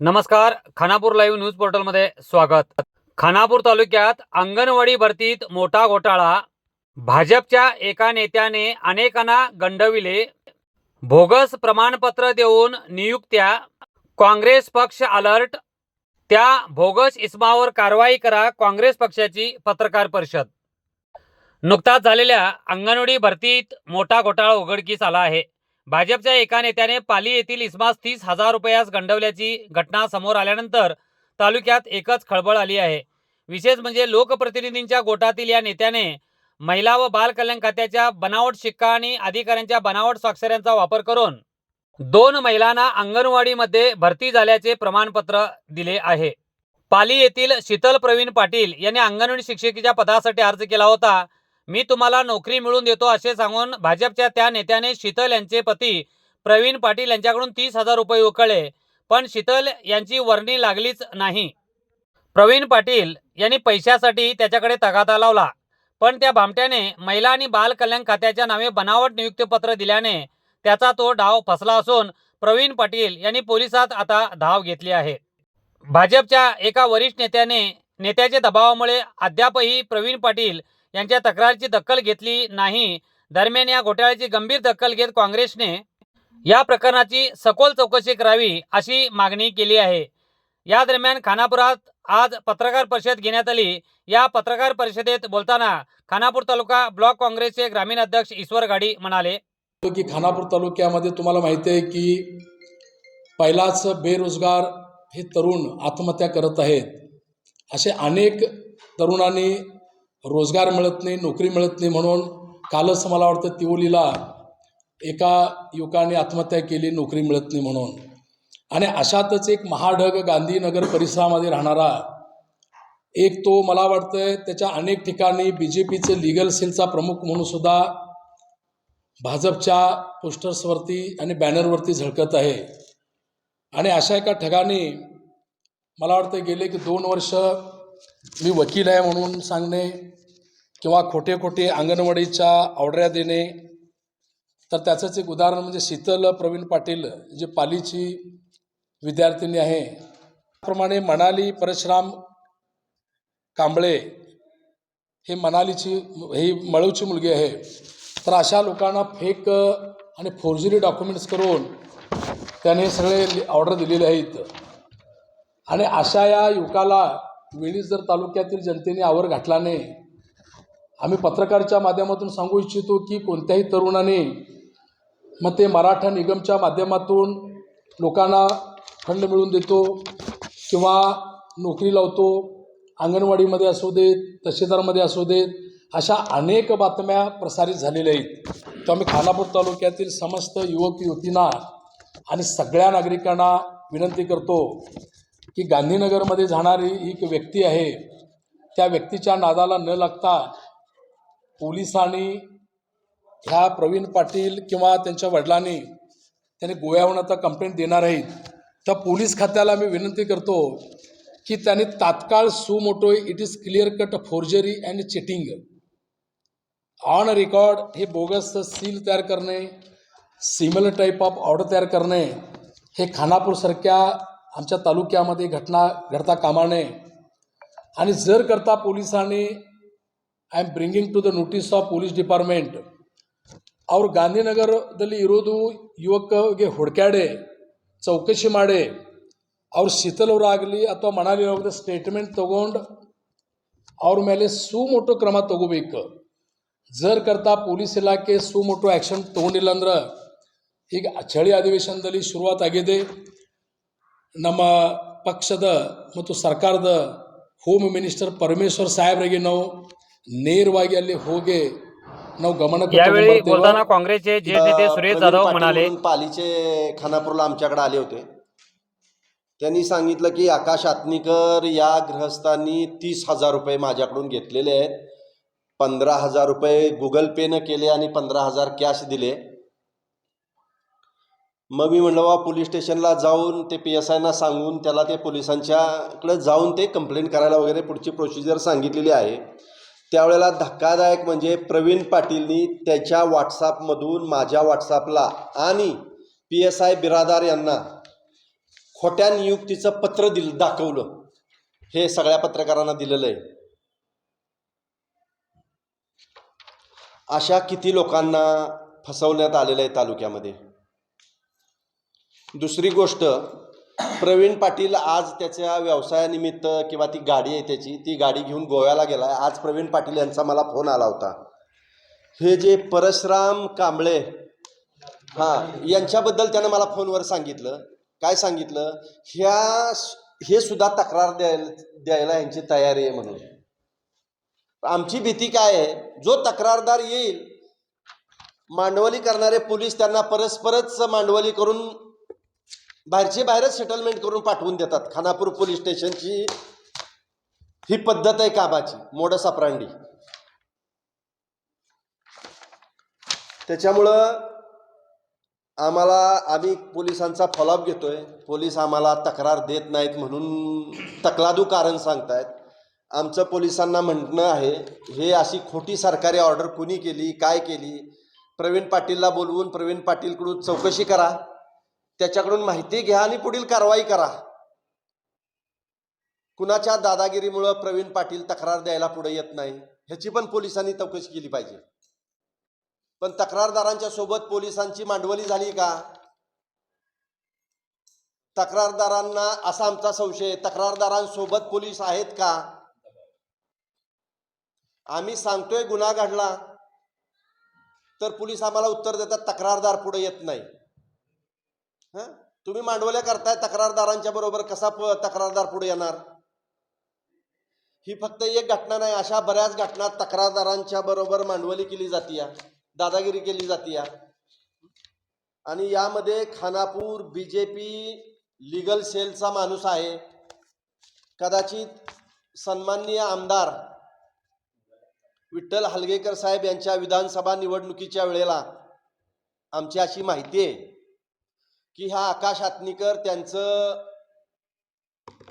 नमस्कार Khanapur live news पोर्टलमध्ये स्वागत. खानापूर तालुक्यात अंगणवाडी भरतीत मोठा घोटाळा. भाजपच्या एका नेत्याने अनेकांना गंडविले. भोगस प्रमाणपत्र देऊन नियुक्त्या. काँग्रेस पक्ष अलर्ट. त्या भोगस इस्मावर कारवाई करा काँग्रेस पक्षाची पत्रकार परिषद. नुकताच झालेल्या अंगणवाडी भरतीत मोठा घोटाळा उघडकीस आला आहे. भाजपच्या एका नेत्याने पाली येथील इस्मास तीस हजार रुपयास गंडवल्याची घटना समोर आल्यानंतर तालुक्यात एकच खळबळ आली आहे. विशेष म्हणजे लोकप्रतिनिधींच्या गोटातील या नेत्याने महिला व बाल कल्याण खात्याच्या बनावट शिक्का आणि अधिकाऱ्यांच्या बनावट स्वाक्षऱ्यांचा वापर करून दोन महिलांना अंगणवाडीमध्ये भरती झाल्याचे प्रमाणपत्र दिले आहे. पाली येथील शीतल प्रवीण पाटील यांनी अंगणवाडी शिक्षिकेच्या पदासाठी अर्ज केला होता. मी तुम्हाला नोकरी मिळवून देतो असे सांगून भाजपच्या त्या नेत्याने शीतल यांचे पती प्रवीण पाटील यांच्याकडून तीस हजार रुपये उकळले. पण शीतल यांची वर्णी लागलीच नाही. प्रवीण पाटील यांनी पैशासाठी त्याच्याकडे तगादा लावला. पण त्या भामट्याने महिला आणि बाल कल्याण खात्याच्या नावे बनावट नियुक्तीपत्र दिल्याने त्याचा तो डाव फसला असून प्रवीण पाटील यांनी पोलिसात आता धाव घेतली आहे. भाजपच्या एका वरिष्ठ नेत्याने नेत्याच्या दबावामुळे अद्यापही प्रवीण पाटील यांच्या तक्रारीची दखल घेतली नाही. दरम्यान या घोटाळ्याची गंभीर दखल घेत काँग्रेसने या प्रकरणाची सखोल चौकशी करावी अशी मागणी केली आहे. या दरम्यान खानापुरात आज पत्रकार परिषद घेण्यात आली. या पत्रकार परिषदेत बोलताना खानापूर तालुका ब्लॉक काँग्रेसचे ग्रामीण अध्यक्ष ईश्वर गाडी म्हणाले की खानापूर तालुक्यामध्ये तुम्हाला माहिती आहे की पहिलाच बेरोजगार हे तरुण आत्महत्या करत आहेत. असे अनेक तरुणांनी रोजगार मिळत नाही नोकरी मिळत नाही म्हणून कालच मला वाटतं तिवलीला एका युवकाने आत्महत्या केली नोकरी मिळत नाही म्हणून. आणि अशातच एक महाढग गांधीनगर परिसरामध्ये राहणारा एक तो मला वाटतं त्याच्या अनेक ठिकाणी बी जे पीचे लिगल सेलचा प्रमुख म्हणून सुद्धा भाजपच्या पोस्टर्सवरती आणि बॅनरवरती झळकत आहे. आणि अशा एका ठिकाणी मला वाटतं गेले की दोन वर्ष मी वकील आहे म्हणून सांगणे किंवा खोटे खोटे अंगणवाडीच्या ऑर्डऱ्या देणे. तर त्याचंच एक उदाहरण म्हणजे शीतल प्रवीण पाटील जी पालीची विद्यार्थिनी आहे. त्याप्रमाणे मनाली परशुराम कांबळे हे मनालीची ही मळूची मुलगी आहे. तर अशा लोकांना फेक आणि फोर्जरी डॉक्युमेंट्स करून त्याने सगळे ऑर्डर दिलेले आहेत. आणि अशा या युवकाला वेळीच जर तालुक्यातील जनतेने आवर घातला नाही आम्ही पत्रकारच्या माध्यमातून सांगू इच्छितो की कोणत्याही तरुणाने मग ते मराठा निगमच्या माध्यमातून लोकांना फंड मिळवून देतो किंवा नोकरी लावतो अंगणवाडीमध्ये असू देत तहसीलदारमध्ये असू देत अशा अनेक बातम्या प्रसारित झालेल्या आहेत. तर आम्ही खानापूर तालुक्यातील समस्त युवक युवतींना आणि सगळ्या नागरिकांना विनंती करतो की गांधीनगरमध्ये जाणारी एक व्यक्ती आहे त्या व्यक्तीच्या नादाला न लागता पोलिसांनी ह्या प्रवीण पाटील किंवा त्यांच्या वडिलांनी त्यांनी गोव्याहून आता कंप्लेंट देणार आहेत. तर पोलीस खात्याला मी विनंती करतो की त्यांनी तात्काळ suo motu it is clear cut forgery and cheating on record हे बोगस सील तयार करणे सिमिलर टाईप ऑफ ऑर्डर तयार करणे हे खानापूरसारख्या आमच्या तालुक्यामध्ये घटना घडता कामा नये आणि जर करता पोलिसांनी I am bringing to the notice of police department ಅವರು ಗಾಂಧಿನಗರದಲ್ಲಿ ಇರೋದು ಯುವಕಗೆ ಹುಡುಕ್ಯಾಡೆ ಚೌಕಶಿ ಮಾಡಿ ಅವ್ರು ಶೀತಲವರಾಗಲಿ ಅಥವಾ ಮನಾಲಿ ಅವ್ರದ್ದು ಸ್ಟೇಟ್ಮೆಂಟ್ ತೊಗೊಂಡು ಅವ್ರ ಮೇಲೆ ಸುಮೋಟೋ ಕ್ರಮ ತಗೋಬೇಕು ಜರ್ ಕರ್ತಾ ಪೊಲೀಸ್ ಇಲಾಖೆ ಸುಮೋಟೋ ಆ್ಯಕ್ಷನ್ ತೊಗೊಂಡಿಲ್ಲ ಅಂದ್ರೆ ಈಗ ಚಳಿ ಅಧಿವೇಶನದಲ್ಲಿ ಶುರುವಾತ್ ಆಗಿದೆ ನಮ್ಮ ಪಕ್ಷದ ಮತ್ತು ಸರ್ಕಾರದ ಹೋಮ್ ಮಿನಿಸ್ಟರ್ ಪರಮೇಶ್ವರ್ ಸಾಹೇಬ್ರಿಗೆ ನಾವು ನೇರವಾಗಿ ಅಲ್ಲಿ ಹೋಗಿ ನಾವು ಗಮನಕ್ಕೆ यावेळी ತಗೊಂಡ್ಬರ್ತೇವೆ. बोलताना काँग्रेसचे ज्येष्ठ नेते सुरेश प्रवीण जाधव पाटील म्हणाले म्हणून पालीचे खानापूरला आमच्याकडे आले होते त्यांनी सांगितलं की आकाश आत्नीकर या गृहस्थांनी तीस हजार रुपये माझ्याकडून घेतलेले आहेत पंधरा हजार रुपये गुगल पेनं केले आणि पंधरा हजार कॅश दिले मग मी म्हणलं बा पोलीस स्टेशनला जाऊन ते पी एस आयना सांगून त्याला ते पोलिसांच्याकडे जाऊन ते कंप्लेंट करायला वगैरे पुढची प्रोसिजर सांगितलेली आहे. त्यावेळेला धक्कादायक म्हणजे प्रवीण पाटीलनी त्याच्या व्हॉट्सॲपमधून माझ्या व्हॉट्सॲपला आणि पी एस आय बिरादार यांना खोट्या नियुक्तीचं पत्र दिलं दाखवलं. हे सगळ्या पत्रकारांना दिलेलं आहे. अशा किती लोकांना फसवण्यात आलेलं आहे तालुक्यामध्ये. दुसरी गोष्ट प्रवीण पाटील आज त्याच्या व्यवसायानिमित्त किंवा ती गाडी आहे त्याची ती गाडी घेऊन गोव्याला गेला आहे आज प्रवीण पाटील यांचा मला फोन आला होता. हे जे परशुराम कांबळे हां यांच्याबद्दल त्यानं मला फोनवर सांगितलं. काय सांगितलं? ह्या हे सुद्धा तक्रार द्यायला द्यायला यांची तयारी आहे म्हणून. आमची भीती काय आहे? जो तक्रारदार येईल मांडवली करणारे पोलीस त्यांना परस्परच मांडवली करून बाहेरचे बाहेरच सेटलमेंट करून पाठवून देतात. खानापूर पोलीस स्टेशनची ही पद्धत आहे काबाची मोडस अप्रांडी. त्याच्यामुळं आम्हाला आम्ही पोलिसांचा फॉलोअप घेतोय. पोलीस आम्हाला तक्रार देत नाहीत म्हणून तकलादू कारण सांगतायत. आमचं पोलिसांना म्हणणं आहे हे अशी खोटी सरकारी ऑर्डर कुणी केली काय केली? प्रवीण पाटीलला बोलवून प्रवीण पाटीलकडून चौकशी करा. त्याच्याकडून माहिती घ्या आणि पुढील कारवाई करा. कुणाच्या दादागिरीमुळं प्रवीण पाटील तक्रार द्यायला पुढे येत नाही ह्याची पण पोलिसांनी चौकशी केली पाहिजे. पण तक्रारदारांच्या सोबत पोलिसांची मांडवली झाली का? तक्रारदारांना असा आमचा संशय तक्रारदारांसोबत पोलीस आहेत का? आम्ही सांगतोय गुन्हा घडला तर पोलीस आम्हाला उत्तर देतात तक्रारदार पुढे येत नाही. हां? तुम्ही मांडवल्या करताय तक्रारदारांच्या बरोबर कसा प- तक्रारदार पुढे येणार? ही फक्त एक घटना नाही अशा बऱ्याच घटना तक्रारदारांच्या बरोबर मांडवली केली जाते दादागिरी केली जाते आणि यामध्ये Khanapur B J P legal सेलचा माणूस आहे. कदाचित सन्माननीय आमदार विठ्ठल हलगेकर साहेब यांच्या विधानसभा निवडणुकीच्या वेळेला आमची अशी माहिती आहे. की ह्या आकाश आतनीकर त्यांचं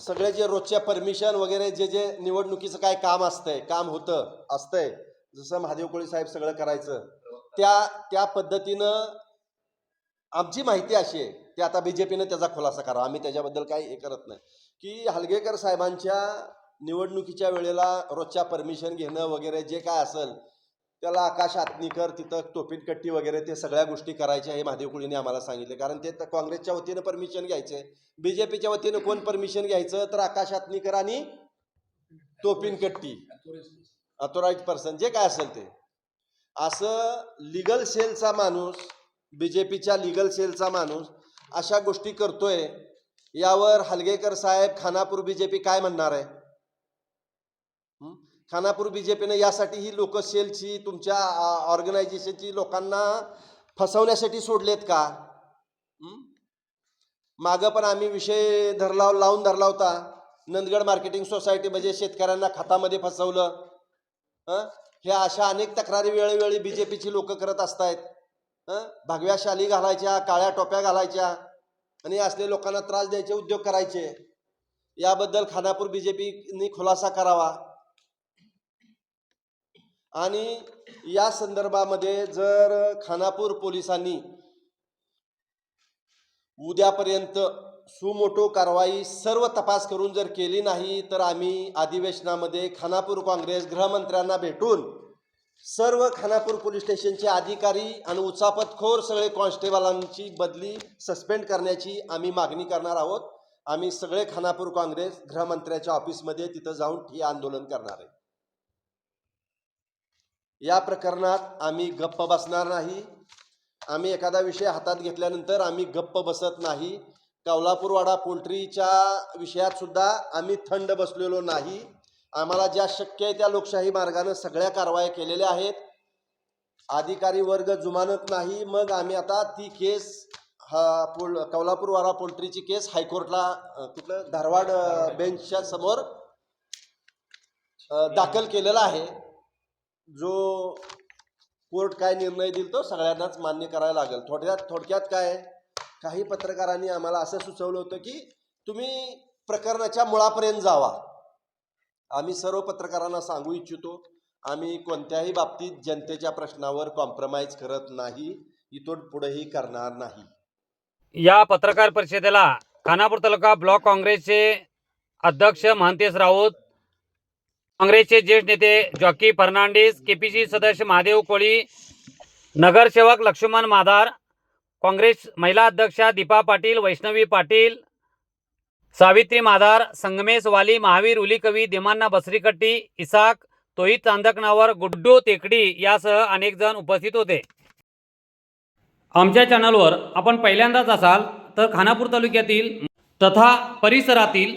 सगळे जे रोजच्या परमिशन वगैरे जे जे निवडणुकीचं काय काम असतंय काम होतं असतंय जसं महादेव कोळी साहेब सगळं करायचं त्या त्या पद्धतीनं आमची माहिती अशी आहे की आता बीजेपीनं त्याचा खुलासा करावा आम्ही त्याच्याबद्दल काही हे करत नाही. की हलगेकर साहेबांच्या निवडणुकीच्या वेळेला रोजच्या परमिशन घेणं वगैरे जे काय असेल त्याला आकाश आतनीकर तिथं टोपीन कट्टी वगैरे ते सगळ्या गोष्टी करायच्या हे महादेव कुळीने आम्हाला सांगितले. कारण ते तर काँग्रेसच्या वतीनं परमिशन घ्यायचे. बी जे पीच्या वतीनं कोण परमिशन घ्यायचं? तर आकाश आतनीकर आणि टोपीन कट्टी अथोराईज पर्सन जे काय असेल ते. असं लिगल सेलचा माणूस बी जे पीच्या लिगल सेलचा माणूस अशा गोष्टी करतोय. यावर हलगेकर साहेब खानापूर बी जे पी काय म्हणणार आहे? खानापूर बी जे पीनं यासाठी ही लोक सेलची तुमच्या ऑर्गनायझेशनची लोकांना फसवण्यासाठी सोडलेत का? मागं पण आम्ही विषय धरला लावून धरला होता. नंदगड मार्केटिंग सोसायटी म्हणजे शेतकऱ्यांना खतामध्ये फसवलं. हे? अशा अनेक तक्रारी वेळोवेळी बी जे पीची लोक करत असतायत. हं? भगव्या शाली घालायच्या काळ्या टोप्या घालायच्या आणि असले लोकांना त्रास द्यायचे उद्योग करायचे. याबद्दल खानापूर बी जे पीनी खुलासा करावा. आणि या संदर्भामध्ये जर खानापूर पोलिसांनी उद्यापर्यंत सुमोटो कारवाई सर्व तपास करून जर केली नाही तर आम्ही अधिवेशनामध्ये खानापूर काँग्रेस गृहमंत्र्यांना भेटून सर्व खानापूर पोलीस स्टेशनचे अधिकारी आणि उचापतखोर सगळे कॉन्स्टेबलांची बदली सस्पेंड करण्याची आम्ही मागणी करणार आहोत. आम्ही सगळे खानापूर काँग्रेस गृहमंत्र्याच्या ऑफिसमध्ये तिथं जाऊन हे आंदोलन करणार आहे. या प्रकरणात आम्ही गप्प बसणार नाही. आम्ही एखादा विषय हातात घेतल्यानंतर आम्ही गप्प बसत नाही. कौलापूरवाडा पोल्ट्रीच्या विषयात सुद्धा आम्ही थंड बसलेलो नाही. आम्हाला ज्या शक्य आहे त्या लोकशाही मार्गानं सगळ्या कारवाया केलेल्या आहेत. अधिकारी वर्ग जुमानत नाही. मग आम्ही आता ती केस हा पोल कौलापूरवाडा पोल्ट्रीची केस हायकोर्टला कुठलं? धारवाड बेंचच्या समोर दाखल केलेला आहे. जो कोर्ट काय निर्णय देईल तो सगळ्यांनाच मान्य करायला लागेल. थोडक्यात थोडक्यात काय काही पत्रकारांनी आम्हाला असं सुचवलं होतं की तुम्ही प्रकरणाच्या मुळापर्यंत जावा. आम्ही सर्व पत्रकारांना सांगू इच्छितो आम्ही कोणत्याही बाबतीत जनतेच्या प्रश्नावर कॉम्प्रोमाइज करत नाही इथून पुढेही करणार नाही. या पत्रकार परिषदेला खानापूर तालुका ब्लॉक काँग्रेसचे अध्यक्ष महंतेश राऊत काँग्रेसचे ज्येष्ठ नेते जॉकी फर्नांडिस केपीसी सदस्य महादेव कोळी नगरसेवक लक्ष्मण माधार काँग्रेस महिला अध्यक्षा दीपा पाटील वैष्णवी पाटील सावित्री माधार संगमेश वाली महावीर उलीकवी दिमान्ना बसरीकट्टी इसाक तोही चांदकनावर गुड्डू तेकडी यासह अनेक जण उपस्थित होते. आमच्या चॅनलवर आपण पहिल्यांदाच असाल तर खानापूर तालुक्यातील तथा परिसरातील